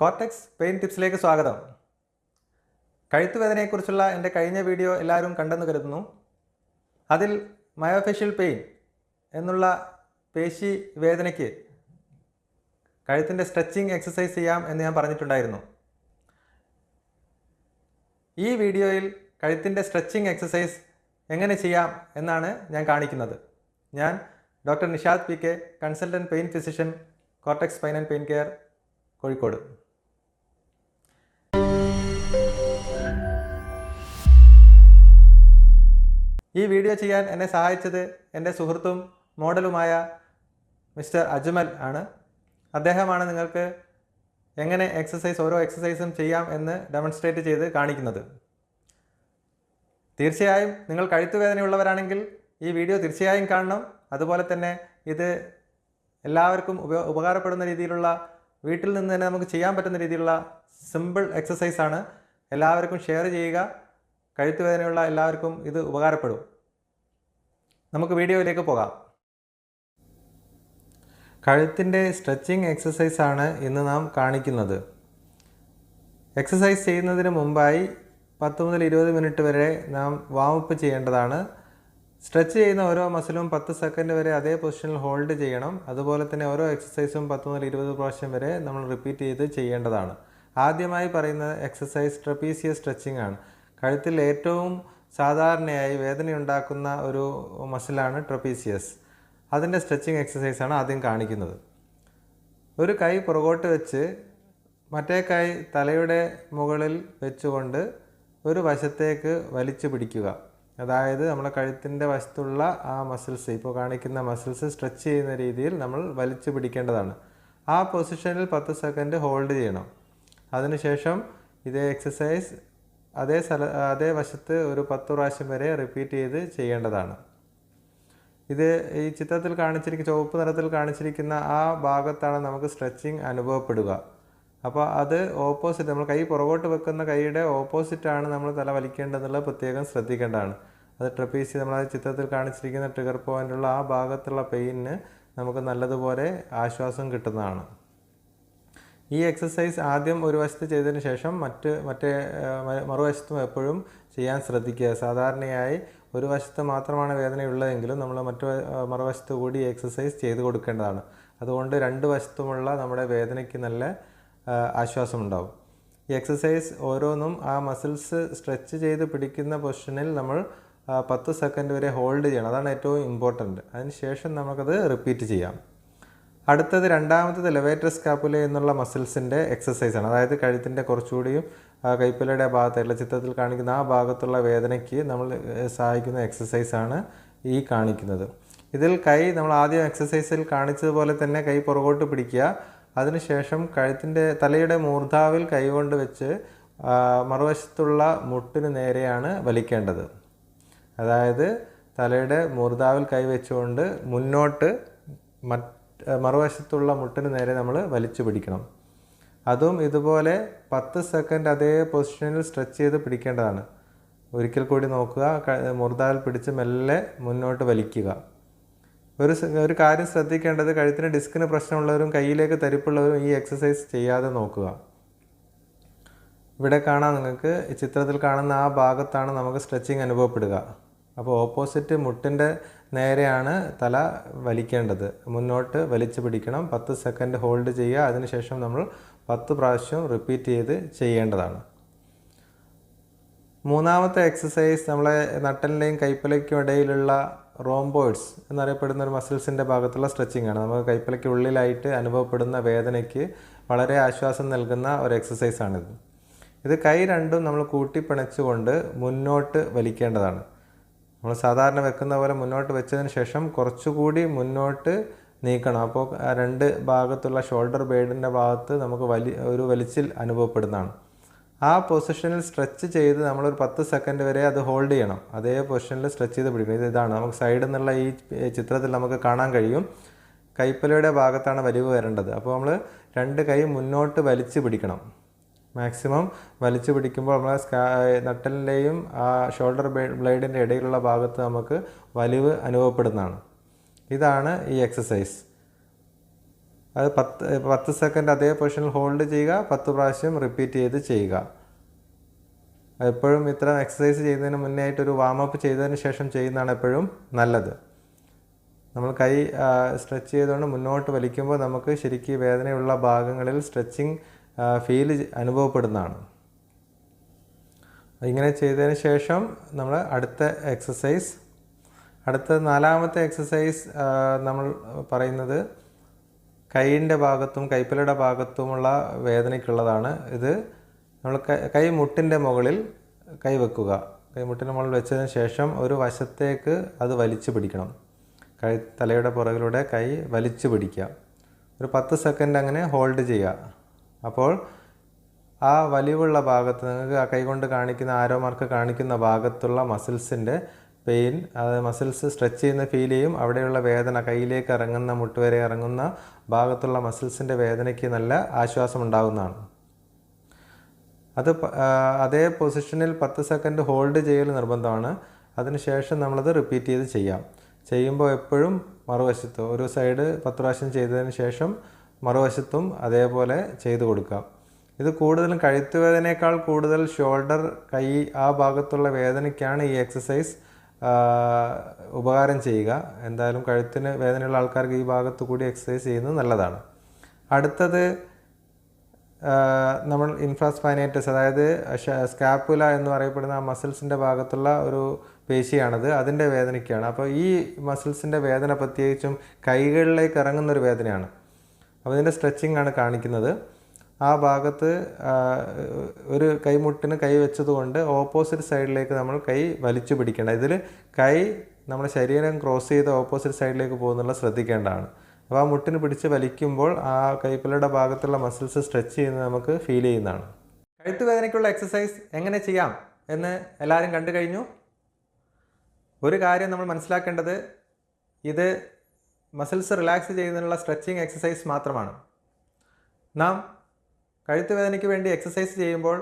Cortex pain ടിപ്സിലേക്ക് സ്വാഗതം. കഴുത്തുവേദനയെക്കുറിച്ചുള്ള എന്റെ കഴിഞ്ഞ വീഡിയോ എല്ലാവരും കണ്ടെന്ന് കരുതുന്നു. അതിൽ മയോഫേഷ്യൽ പെയിൻ എന്നുള്ള പേശി വേദനയ്ക്ക് കഴുത്തിന്റെ സ്ട്രെച്ചിങ് എക്സസൈസ് ചെയ്യാം എന്ന് ഞാൻ പറഞ്ഞിട്ടുണ്ടായിരുന്നു. ഈ വീഡിയോയിൽ കഴുത്തിന്റെ സ്ട്രെച്ചിങ് എക്സസൈസ് എങ്ങനെ ചെയ്യാം എന്നാണ് ഞാൻ കാണിക്കുന്നത്. ഞാൻ doctor Nishad P K consultant pain physician cortex spine and pain care Kozhikode. ഈ വീഡിയോ ചെയ്യാൻ എന്നെ സഹായിച്ചത് എന്റെ സുഹൃത്തും മോഡലുമായ മിസ്റ്റർ അജ്മൽ ആണ്. അദ്ദേഹമാണ് നിങ്ങൾക്ക് എങ്ങനെ എക്സസൈസ് ഓരോ എക്സസൈസും ചെയ്യാം എന്ന് ഡെമോൺസ്ട്രേറ്റ് ചെയ്ത് കാണിക്കുന്നത്. തീർച്ചയായും നിങ്ങൾ കഴുത്തുവേദനയുള്ളവരാണെങ്കിൽ ഈ വീഡിയോ തീർച്ചയായും കാണണം. അതുപോലെ തന്നെ ഇത് എല്ലാവർക്കും ഉപ ഉപകാരപ്പെടുന്ന രീതിയിലുള്ള വീട്ടിൽ നിന്ന് തന്നെ നമുക്ക് ചെയ്യാൻ പറ്റുന്ന രീതിയിലുള്ള സിമ്പിൾ എക്സസൈസാണ് എല്ലാവർക്കും ഷെയർ ചെയ്യുക. കഴുത്തുവേദനയുള്ള എല്ലാവർക്കും ഇത് ഉപകാരപ്പെടും. നമുക്ക് വീഡിയോയിലേക്ക് പോകാം. കഴുത്തിന്റെ സ്ട്രെച്ചിങ് എക്സസൈസ് ആണ് ഇന്ന് നാം കാണിക്കുന്നത്. എക്സസൈസ് ചെയ്യുന്നതിന് മുമ്പായി പത്ത് മുതൽ ഇരുപത് മിനിറ്റ് വരെ നാം വാമപ്പ് ചെയ്യേണ്ടതാണ്. സ്ട്രെച്ച് ചെയ്യുന്ന ഓരോ മസിലും പത്ത് സെക്കൻഡ് വരെ അതേ പൊസിഷനിൽ ഹോൾഡ് ചെയ്യണം. അതുപോലെ തന്നെ ഓരോ എക്സസൈസും പത്ത് മുതൽ ഇരുപത് പ്രാവശ്യം വരെ നമ്മൾ റിപ്പീറ്റ് ചെയ്ത് ചെയ്യേണ്ടതാണ്. ആദ്യമായി പറയുന്ന എക്സസൈസ് ട്രപ്പീസിയ സ്ട്രെച്ചിങ് ആണ്. കഴുത്തിൽ ഏറ്റവും സാധാരണയായി വേദനയുണ്ടാക്കുന്ന ഒരു മസിലാണ് ട്രപ്പീസിയസ് അതിന്റെ സ്ട്രെച്ചിങ് എക്സസൈസാണ് ആദ്യം കാണിക്കുന്നത്. ഒരു കൈ പുറകോട്ട് വെച്ച് മറ്റേ കൈ തലയുടെ മുകളിൽ വെച്ചുകൊണ്ട് ഒരു വശത്തേക്ക് വലിച്ചു പിടിക്കുക. അതായത് നമ്മുടെ കഴുത്തിന്റെ വശത്തുള്ള ആ മസിൽസ് ഇപ്പോൾ കാണിക്കുന്ന മസിൽസ് സ്ട്രെച്ച് ചെയ്യുന്ന രീതിയിൽ നമ്മൾ വലിച്ചു പിടിക്കേണ്ടതാണ്. ആ പൊസിഷനിൽ പത്ത് സെക്കൻഡ് ഹോൾഡ് ചെയ്യണം. അതിനുശേഷം ഇതേ എക്സസൈസ് അതേ സ്ഥല അതേ വശത്ത് ഒരു പത്ത് പ്രാവശ്യം വരെ റിപ്പീറ്റ് ചെയ്ത് ചെയ്യേണ്ടതാണ്. ഇത് ഈ ചിത്രത്തിൽ കാണിച്ചിരിക്കുന്ന ചുവപ്പ് നിറത്തിൽ കാണിച്ചിരിക്കുന്ന ആ ഭാഗത്താണ് നമുക്ക് സ്ട്രെച്ചിങ് അനുഭവപ്പെടുക. അപ്പോൾ അത് ഓപ്പോസിറ്റ് നമ്മൾ കൈ പുറകോട്ട് വെക്കുന്ന കൈയുടെ ഓപ്പോസിറ്റാണ് നമ്മൾ തല വലിക്കേണ്ടതെന്നുള്ളത് പ്രത്യേകം ശ്രദ്ധിക്കേണ്ടതാണ്. അത് ട്രപ്പീസി നമ്മൾ ആ ചിത്രത്തിൽ കാണിച്ചിരിക്കുന്ന ട്രിഗർ പോയിന്റുള്ള ആ ഭാഗത്തുള്ള പെയിനിന് നമുക്ക് നല്ലതുപോലെ ആശ്വാസം കിട്ടുന്നതാണ്. ഈ എക്സസൈസ് ആദ്യം ഒരു വശത്ത് ചെയ്തതിന് ശേഷം മറ്റ് മറ്റേ മറുവശത്തും എപ്പോഴും ചെയ്യാൻ ശ്രദ്ധിക്കുക. സാധാരണയായി ഒരു വശത്ത് മാത്രമാണ് വേദനയുള്ളതെങ്കിലും നമ്മൾ മറ്റു മറുവശത്ത് കൂടി എക്സസൈസ് ചെയ്ത് കൊടുക്കേണ്ടതാണ്. അതുകൊണ്ട് രണ്ട് വശത്തുമുള്ള നമ്മുടെ വേദനയ്ക്ക് നല്ല ആശ്വാസമുണ്ടാവും. ഈ എക്സസൈസ് ഓരോന്നും ആ മസിൽസ് സ്ട്രെച്ച് ചെയ്ത് പിടിക്കുന്ന പൊസിഷനിൽ നമ്മൾ പത്ത് സെക്കൻഡ് വരെ ഹോൾഡ് ചെയ്യണം. അതാണ് ഏറ്റവും ഇമ്പോർട്ടന്റ് അതിന് ശേഷം നമുക്കത് റിപ്പീറ്റ് ചെയ്യാം. അടുത്തത് രണ്ടാമത്തത് ലെവേറ്റർ സ്കാപ്പുല എന്നുള്ള മസിൽസിന്റെ എക്സസൈസാണ് അതായത് കഴുത്തിന്റെ കുറച്ചുകൂടിയും കൈപ്പലയുടെ ഭാഗത്തായിട്ടുള്ള ചിത്രത്തിൽ കാണിക്കുന്ന ആ ഭാഗത്തുള്ള വേദനയ്ക്ക് നമ്മൾ സഹായിക്കുന്ന എക്സസൈസാണ് ഈ കാണിക്കുന്നത്. ഇതിൽ കൈ നമ്മൾ ആദ്യം എക്സസൈസിൽ കാണിച്ചതുപോലെ തന്നെ കൈ പുറകോട്ട് പിടിക്കുക. അതിനുശേഷം കഴുത്തിന്റെ തലയുടെ മൂർധാവിൽ കൈകൊണ്ട് വെച്ച് മറുവശത്തുള്ള മുട്ടിന് നേരെയാണ് വലിക്കേണ്ടത്. അതായത് തലയുടെ മൂർധാവിൽ കൈ വെച്ചുകൊണ്ട് മുന്നോട്ട് മറ്റ് മറുവശത്തുള്ള മുട്ടിന് നേരെ നമ്മൾ വലിച്ചു പിടിക്കണം. അതും ഇതുപോലെ പത്ത് സെക്കൻഡ് അതേ പൊസിഷനിൽ സ്ട്രെച്ച് ചെയ്ത് പിടിക്കേണ്ടതാണ്. ഒരിക്കൽ കൂടി നോക്കുക മുറുതാൽ പിടിച്ച് മെല്ലെ മുന്നോട്ട് വലിക്കുക. ഒരു ഒരു കാര്യം ശ്രദ്ധിക്കേണ്ടത് കഴുത്തിന് ഡിസ്കിന് പ്രശ്നമുള്ളവരും കയ്യിലേക്ക് തരിപ്പുള്ളവരും ഈ എക്സസൈസ് ചെയ്യാതെ നോക്കുക. ഇവിടെ കാണാം നിങ്ങൾക്ക് ചിത്രത്തിൽ കാണുന്ന ആ ഭാഗത്താണ് നമുക്ക് സ്ട്രെച്ചിങ് അനുഭവപ്പെടുക. അപ്പോൾ ഓപ്പോസിറ്റ് മുട്ടിന്റെ നേരെയാണ് തല വലിക്കേണ്ടത്. മുന്നോട്ട് വലിച്ചു പിടിക്കണം. പത്ത് സെക്കൻഡ് ഹോൾഡ് ചെയ്യുക. അതിനുശേഷം നമ്മൾ പത്ത് പ്രാവശ്യം റിപ്പീറ്റ് ചെയ്ത് ചെയ്യേണ്ടതാണ്. മൂന്നാമത്തെ എക്സസൈസ് നമ്മളെ നട്ടലിന്റെയും കൈപ്പലയ്ക്കും ഇടയിലുള്ള റോംബോയിഡ്സ് എന്നറിയപ്പെടുന്ന ഒരു മസിൽസിന്റെ ഭാഗത്തുള്ള സ്ട്രെച്ചിങ് ആണ്. നമുക്ക് കൈപ്പലയ്ക്ക് ഉള്ളിലായിട്ട് അനുഭവപ്പെടുന്ന വേദനയ്ക്ക് വളരെ ആശ്വാസം നൽകുന്ന ഒരു എക്സസൈസാണിത് ഇത് കൈ രണ്ടും നമ്മൾ കൂട്ടിപ്പിണച്ചുകൊണ്ട് മുന്നോട്ട് വലിക്കേണ്ടതാണ്. നമ്മൾ സാധാരണ വെക്കുന്ന പോലെ മുന്നോട്ട് വെച്ചതിന് ശേഷം കുറച്ചുകൂടി മുന്നോട്ട് നീക്കണം. അപ്പോൾ രണ്ട് ഭാഗത്തുള്ള ഷോൾഡർ ബേഡിന്റെ ഭാഗത്ത് നമുക്ക് വലി ഒരു വലിച്ചിൽ അനുഭവപ്പെടുന്നതാണ്. ആ പൊസിഷനിൽ സ്ട്രെച്ച് ചെയ്ത് നമ്മളൊരു പത്ത് സെക്കൻഡ് വരെ അത് ഹോൾഡ് ചെയ്യണം. അതേ പൊസിഷനിൽ സ്ട്രെച്ച് ചെയ്ത് പിടിക്കണം. ഇത് ഇതാണ്. നമുക്ക് സൈഡിൽ നിന്നുള്ള ഈ ചിത്രത്തിൽ നമുക്ക് കാണാൻ കഴിയും. കൈപ്പലയുടെ ഭാഗത്താണ് വലിവ് വരേണ്ടത്. അപ്പോൾ നമ്മൾ രണ്ട് കൈ മുന്നോട്ട് വലിച്ച് പിടിക്കണം. മാക്സിമം വലിച്ചു പിടിക്കുമ്പോൾ നമ്മൾ സ്കാ നട്ടലിന്റെയും ആ ഷോൾഡർ ബ്ലേഡിന്റെ ഇടയിലുള്ള ഭാഗത്ത് നമുക്ക് വലിവ് അനുഭവപ്പെടുന്നതാണ്. ഇതാണ് ഈ എക്സസൈസ് അത് പത്ത് പത്ത് സെക്കൻഡ് അതേ പൊസിഷനിൽ ഹോൾഡ് ചെയ്യുക പത്ത് പ്രാവശ്യം റിപ്പീറ്റ് ചെയ്ത് ചെയ്യുക. എപ്പോഴും ഇത്തരം എക്സസൈസ് ചെയ്യുന്നതിന് മുന്നേ ആയിട്ട് ഒരു വാമപ്പ് ചെയ്തതിന് ശേഷം ചെയ്യുന്നതാണ് എപ്പോഴും നല്ലത്. നമ്മൾ കൈ സ്ട്രെച്ച് ചെയ്തുകൊണ്ട് മുന്നോട്ട് വലിക്കുമ്പോൾ നമുക്ക് ശരിക്കും വേദനയുള്ള ഭാഗങ്ങളിൽ സ്ട്രെച്ചിങ് ഫീൽ അനുഭവപ്പെടുന്നതാണ്. ഇങ്ങനെ ചെയ്തതിന് ശേഷം നമ്മൾ അടുത്ത എക്സസൈസ് അടുത്ത നാലാമത്തെ എക്സസൈസ് നമ്മൾ പറയുന്നത് കൈയിന്റെ ഭാഗത്തും കൈപ്പലയുടെ ഭാഗത്തുമുള്ള വേദനയ്ക്കുള്ളതാണ്. ഇത് നമ്മൾ കൈ മുട്ടിന്റെ മുകളിൽ കൈ വെക്കുക. കൈമുട്ടിന്റെ മുകളിൽ വെച്ചതിന് ശേഷം ഒരു വശത്തേക്ക് അത് വലിച്ചു പിടിക്കണം. കൈ തലയുടെ പുറകിലൂടെ കൈ വലിച്ചു പിടിക്കുക. ഒരു പത്ത് സെക്കൻഡ് അങ്ങനെ ഹോൾഡ് ചെയ്യുക. അപ്പോൾ ആ വലിവുള്ള ഭാഗത്ത് നിങ്ങൾക്ക് ആ കൈകൊണ്ട് കാണിക്കുന്ന ആരോ മാർക്ക് കാണിക്കുന്ന ഭാഗത്തുള്ള മസിൽസിന്റെ പെയിൻ അത് മസിൽസ് സ്ട്രെച്ച് ചെയ്യുന്ന ഫീൽ ചെയ്യും. അവിടെയുള്ള വേദന കയ്യിലേക്ക് ഇറങ്ങുന്ന മുട്ടുവരെ ഇറങ്ങുന്ന ഭാഗത്തുള്ള മസിൽസിന്റെ വേദനയ്ക്ക് നല്ല ആശ്വാസം ഉണ്ടാകുന്നതാണ് അത് അതേ പൊസിഷനിൽ പത്ത് സെക്കൻഡ് ഹോൾഡ് ചെയ്യൽ നിർബന്ധമാണ്. അതിനുശേഷം നമ്മളത് റിപ്പീറ്റ് ചെയ്ത് ചെയ്യാം. ചെയ്യുമ്പോൾ എപ്പോഴും മറുവശത്ത് ഒരു സൈഡ് പത്ത് പ്രാവശ്യം ചെയ്തതിന് ശേഷം മറുവശത്തും അതേപോലെ ചെയ്തു കൊടുക്കാം. ഇത് കൂടുതലും കഴുത്ത് വേദനയേക്കാൾ കൂടുതൽ ഷോൾഡർ കൈ ആ ഭാഗത്തുള്ള വേദനയ്ക്കാണ് ഈ എക്സസൈസ് ഉപകാരം ചെയ്യുക. എന്തായാലും കഴുത്തിന് വേദനയുള്ള ആൾക്കാർക്ക് ഈ ഭാഗത്തു കൂടി എക്സസൈസ് ചെയ്യുന്നത് നല്ലതാണ്. അടുത്തത് നമ്മൾ ഇൻഫ്രാസ്പൈനേറ്റസ് അതായത് സ്കാപ്പുല എന്ന് പറയപ്പെടുന്ന ആ മസിൽസിന്റെ ഭാഗത്തുള്ള ഒരു പേശിയാണത്. അതിന്റെ വേദനയ്ക്കാണ്. അപ്പോൾ ഈ മസിൽസിന്റെ വേദന പ്രത്യേകിച്ചും കൈകളിലേക്ക് ഇറങ്ങുന്നൊരു വേദനയാണ്. അപ്പോൾ ഇതിന്റെ സ്ട്രെച്ചിങ് ആണ് കാണിക്കുന്നത്. ആ ഭാഗത്ത് ഒരു കൈമുട്ടിന് കൈ വെച്ചതുകൊണ്ട് ഓപ്പോസിറ്റ് സൈഡിലേക്ക് നമ്മൾ കൈ വലിച്ചു പിടിക്കണം ഇതിൽ കൈ നമ്മുടെ ശരീരം ക്രോസ് ചെയ്ത് ഓപ്പോസിറ്റ് സൈഡിലേക്ക് പോകുന്നുള്ള ശ്രദ്ധിക്കേണ്ടതാണ്. അപ്പോൾ ആ മുട്ടിന് പിടിച്ച് വലിക്കുമ്പോൾ ആ കൈപ്പിലയുടെ ഭാഗത്തുള്ള മസിൽസ് സ്ട്രെച്ച് ചെയ്യുന്നത് നമുക്ക് ഫീൽ ചെയ്യുന്നതാണ്. കഴുത്ത് വേദനയ്ക്കുള്ള എക്സസൈസ് എങ്ങനെ ചെയ്യാം എന്ന് എല്ലാവരും കണ്ടു കഴിഞ്ഞു. ഒരു കാര്യം നമ്മൾ മനസ്സിലാക്കേണ്ടത് ഇത് മസിൽസ് റിലാക്സ് ചെയ്യുന്നതിനുള്ള സ്ട്രെച്ചിങ് എക്സസൈസ് മാത്രമാണ്. നാം കഴുത്ത് വേദനയ്ക്ക് വേണ്ടി എക്സസൈസ് ചെയ്യുമ്പോൾ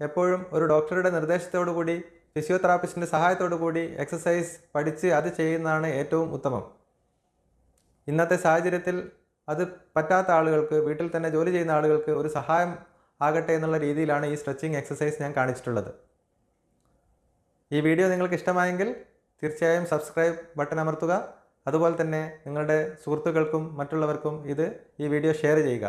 എപ്പോഴും ഒരു ഡോക്ടറുടെ നിർദ്ദേശത്തോടു കൂടി ഫിസിയോതെറാപ്പിസ്റ്റിന്റെ സഹായത്തോടു കൂടി എക്സസൈസ് പഠിച്ച് അത് ചെയ്യുന്നതാണ് ഏറ്റവും ഉത്തമം. ഇന്നത്തെ സാഹചര്യത്തിൽ അത് പറ്റാത്ത ആളുകൾക്ക് വീട്ടിൽ തന്നെ ജോലി ചെയ്യുന്ന ആളുകൾക്ക് ഒരു സഹായം ആകട്ടെ എന്നുള്ള രീതിയിലാണ് ഈ സ്ട്രെച്ചിങ് എക്സസൈസ് ഞാൻ കാണിച്ചിട്ടുള്ളത്. ഈ വീഡിയോ നിങ്ങൾക്ക് ഇഷ്ടമായെങ്കിൽ തീർച്ചയായും സബ്സ്ക്രൈബ് ബട്ടൺ അമർത്തുക. അതുപോലെ തന്നെ നിങ്ങളുടെ സുഹൃത്തുക്കൾക്കും മറ്റുള്ളവർക്കും ഇത് ഈ വീഡിയോ ഷെയർ ചെയ്യുക.